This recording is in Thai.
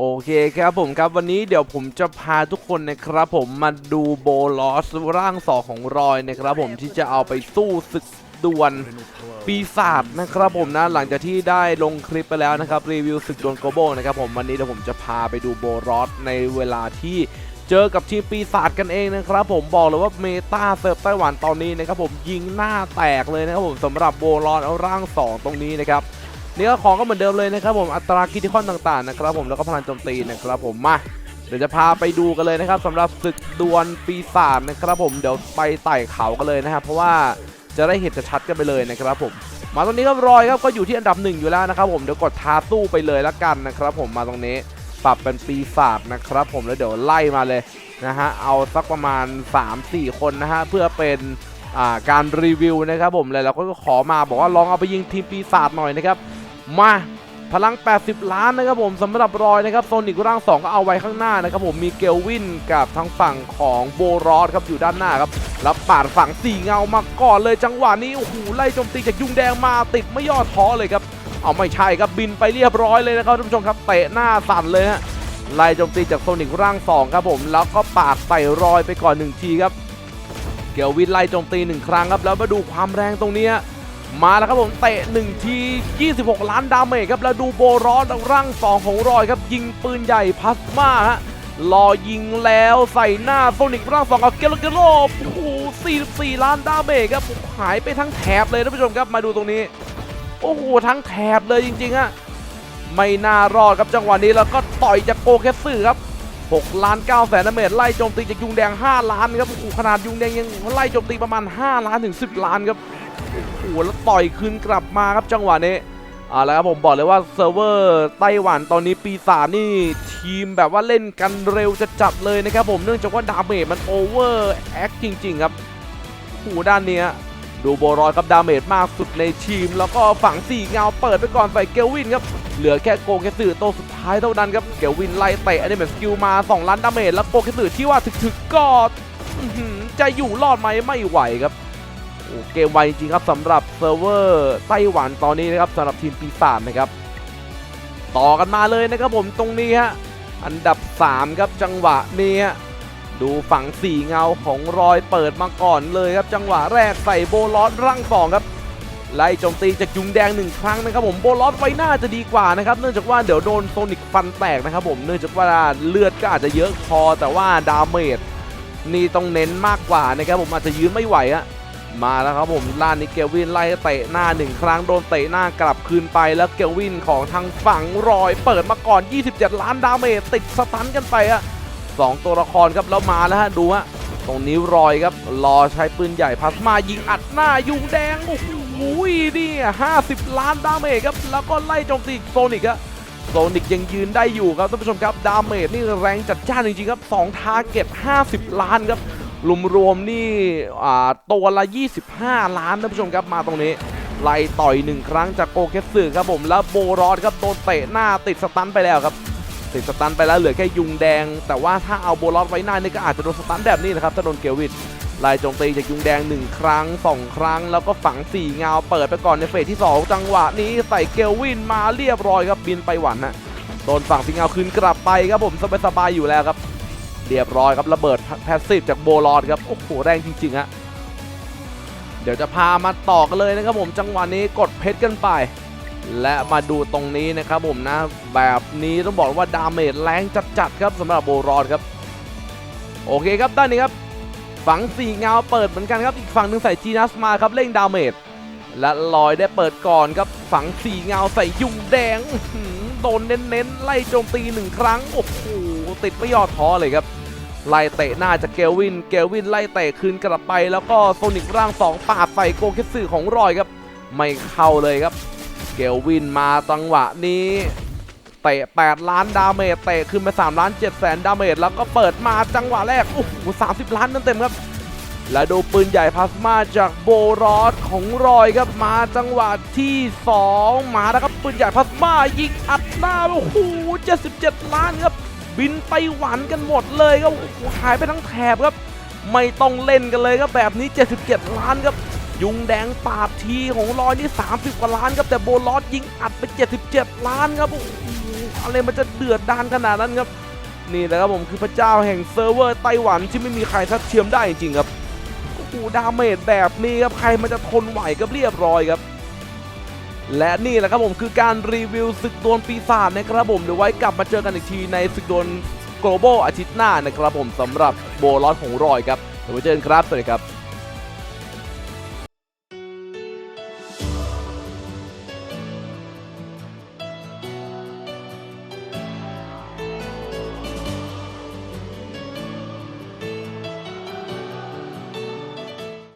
โอเคครับผมครับวันนี้เดี๋ยวผมจะพาทุกคนนะครับผมมาดูโบลอสร่างสองของรอยนะครับผมที่จะเอาไปสู้ศึกดวลปีศาจนะครับผมนะหลังจากที่ได้ลงคลิปไปแล้วนะครับรีวิวศึกดวลโกโบนะครับผมวันนี้เดี๋ยวผมจะพาไปดูโบลอสในเวลาที่เจอกับทีมปีศาจกันเองนะครับผมบอกเลยว่าเมตาเซิร์ฟไต้หวันตอนนี้นะครับผมยิงหน้าแตกเลยนะครับผมสำหรับโบลอสร่างสองตรงนี้นะครับ นี่ก็ของก็เหมือนเดิมเลยนะครับผมอัตราคิดที่ค่อนต่างๆนะครับผมแล้วก็พลังโจมตีนะครับผมมาเดี๋ยวจะพาไปดูกันเลยนะครับสำหรับศึกดวลปีศาจนะครับผมเดี๋ยวไปไต่เขากันเลยนะครับเพราะว่าจะได้เห็นจะชัดกันไปเลยนะครับผมมาตรงนี้ก็รอยครับก็อยู่ที่อันดับหนึ่งอยู่แล้วนะครับผมเดี๋ยวกดท้าสู้ไปเลยละกันนะครับผมมาตรงนี้ปรับเป็นปีศาจนะครับผมแล้วเดี๋ยวไล่มาเลยนะฮะเอาสักประมาณ 3-4 คนนะฮะเพื่อเป็นการรีวิวนะครับผมเลยเราก็ขอมาบอกว่าลองเอาไปยิงทีมปีศาจหน่อยนะครับ มาพลัง 80 ล้านนะครับผมสำหรับรอยนะครับโซนิกร่าง 2 ก็เอาไว้ข้างหน้านะครับผมมีเกลวินกับทางฝั่งของโบรอสครับอยู่ด้านหน้าครับแล้วปาดฝั่งสี่เงามาก่อนเลยจังหวะนี้โอ้โหไล่โจมตีจากยุงแดงมาติดไม่ย่อท้อเลยครับเอาไม่ใช่ครับบินไปเรียบร้อยเลยนะครับท่านผู้ชมครับเตะหน้าสั่นเลยฮะไล่โจมตีจากโซนิกร่าง 2 ครับผมแล้วก็ปาดใส่รอยไปก่อนหนึ่งทีครับเกลวินไล่โจมตีหนึ่งครั้งครับแล้วมาดูความแรงตรงนี้ มาแล้วครับผมเตะ1ที 26 ล้านดาเมจครับแล้วดูโบร้อนร่าง2ของรอยครับ ยิงปืนใหญ่พลาสมาฮะรอยิงแล้วใส่หน้าโซนิกร่าง2กับเกลเกโลโอ้โห44 ล้านดาเมจครับหายไปทั้งแถบเลยท่านผู้ชมครับมาดูตรงนี้ โอ้โหทั้งแถบเลยจริงๆอะไม่น่ารอดครับจังหวะนี้แล้วก็ต่อยจากโกเคสึครับ6ล้าน9แสนดาเมจไล่โจมตีจากยุงแดง 5 ล้านครับขนาดยุงแดงยังไล่โจมตีประมาณ 5 ล้านถึง 10 ล้านครับ โอ้โหแล้วต่อยคืนกลับมาครับจังหวะนี้อ่าแล้วครับผมบอกเลยว่าเซิร์ฟเวอร์ไต้หวันตอนนี้ปีศาจนี่ทีมแบบว่าเล่นกันเร็วจะจัดเลยนะครับผมเนื่องจากว่าดาเมจมันโอเวอร์แอคจริง ๆ ครับโอ้ด้านเนี้ยดูโบรอยกับดาเมจมากสุดในทีม แล้วก็ฝั่งสี่เงาเปิดไปก่อนใส่เกลวินครับ เหลือแค่โกเกสึตัวสุดท้ายเท่านั้นครับ เกลวินไล่เตะอันนี้เหมือนสกิลมา 2 ล้านดาเมจแล้วโกเกสึที่ว่าถึกๆก็อื้อหือจะอยู่รอดไหมไม่ไหวครับ เกมไวจริงครับสำหรับเซิร์ฟเวอร์ไต้หวันตอนนี้นะครับสำหรับทีมปีศาจนะครับ ต่อกันมาเลยนะครับผมตรงนี้ฮะอันดับ 3 ครับจังหวะนี้ฮะดูฝั่งสี่เงาของรอยเปิดมาก่อนเลยครับ จังหวะแรกใส่โบลอสร่างสองครับไล่โจมตีจากยุงแดงหนึ่งครั้งนะครับผมโบลอสไว้หน้าจะดีกว่านะครับเนื่องจากว่าเดี๋ยวโดนโซนิกฟันแตกนะครับผมเนื่องจากว่าเลือดก็อาจจะเยอะพอแต่ว่าดาเมจนี่ต้องเน้นมากกว่านะครับผมอาจจะยืนไม่ไหวอะ มาแล้วครับผมล่านนี้เกลวินไล่เตะหน้าหนึ่งครั้งโดนเตะหน้ากลับคืนไปแล้วเกลวินของทางฝั่งรอย เปิดมาก่อน 27 ล้านดาเมจติดสตันกันไปอะสองตัวละครครับแล้วมาแล้วฮะดูฮะตรงนี้รอยครับรอใช้ปืนใหญ่พลาสมายิงอัดหน้ายุงแดงโอ้โหนี่50ล้านดาเมจครับแล้วก็ไล่โจมตีโซนิกอะโซนิกยังยืนได้อยู่ครับท่านผู้ชมครับดาเมจนี่แรงจัดจ้านจริงๆครับ2ทาร์เก็ต50 ล้านครับ รวมๆนี่ตัวละ 25 ล้านท่านผู้ชมครับมาตรงนี้ ไล่ต่อยหนึ่งครั้งจากโกเคสึครับผม แล้วโบรอดครับโดนเตะหน้าติดสตันไปแล้วครับ ติดสตันไปแล้วเหลือแค่ยุงแดง แต่ว่าถ้าเอาโบรอดไว้หน้านี่ก็อาจจะโดนสตันแบบนี้นะครับถ้าโดนเกลวินไล่จมตีจากยุงแดง 1 ครั้ง 2 ครั้ง แล้วก็ฝัง 4 เงาเปิดไปก่อนในเฟสที่ 2 จังหวะนี้ใส่เกลวินมาเรียบร้อยครับบินไปหวันฮะโดนฝั่งสีเงาคืนกลับไปครับผมสบายๆอยู่แล้วครับ เรียบร้อยครับระเบิดแพสซีฟจากโบลอดครับโอ้โหแรงจริงๆฮะเดี๋ยวจะพามาต่อกันเลยนะครับผมจังหวะนี้กดเพชรกันไป และมาดูตรงนี้นะครับผมนะแบบนี้ต้องบอกว่าดาเมจแรงจัดๆครับสำหรับโบลอดครับ โอเคครับด้านนี้ครับฝั่งสี่เงาเปิดเหมือนกันครับอีกฝั่งหนึ่งใส่จีนัสมาครับเร่งดาเมจและลอยได้เปิดก่อนครับฝั่งสี่เงาใส่ยุงแดงโดนเน้นๆไล่โจมตีหนึ่งครั้งโอ้โหติดไม่ยอดท้อเลยครับ ไล่เตะหน้าจากเกลวิน เกลวินไล่เตะคืนกลับไป แล้วก็โซนิกร่าง2ปาดใส่โกเคสึของรอยครับ ไม่เข้าเลยครับ เกลวินมาจังหวะนี้เตะ8ล้านดาเมจเตะขึ้นไป3ล้าน7แสนดาเมจแล้วก็เปิดมาจังหวะแรกโอ้โห30 ล้านเต็มครับ และดูปืนใหญ่พลาสมาจากโบรอสของรอยครับมาจังหวะที่ 2 มาแล้วครับปืนใหญ่พลาสมายิงอัดหน้าโอ้โห77 ล้านครับ บินไปหวันกันหมดเลยครับหายไปทั้งแถบครับ ไม่ต้องเล่นกันเลยครับแบบนี้ 77 ล้านครับ ยุงแดงปาดทีของรอยนี่ 30 กว่าล้านครับ แต่โบลอสยิงอัดไป 77 ล้านครับโอ้โหอะไรมันจะเดือดดานขนาดนั้นครับ นี่แหละครับผมคือพระเจ้าแห่งเซิร์ฟเวอร์ไต้หวันที่ไม่มีใครทัดเทียมได้จริงครับโอ้โหดาเมจแบบนี้ครับใครมันจะทนไหวกับเรียบร้อยครับ และนี่แหละครับผมคือการรีวิวศึกดวลปีศาจนะครับผมเดี๋ยวไว้กลับมาเจอกันอีกทีในศึกดวล global อาทิตย์หน้านะครับผมสำหรับโบลอสของรอยครับเดี๋ยวไว้เจอกันครับสวัสดีครับ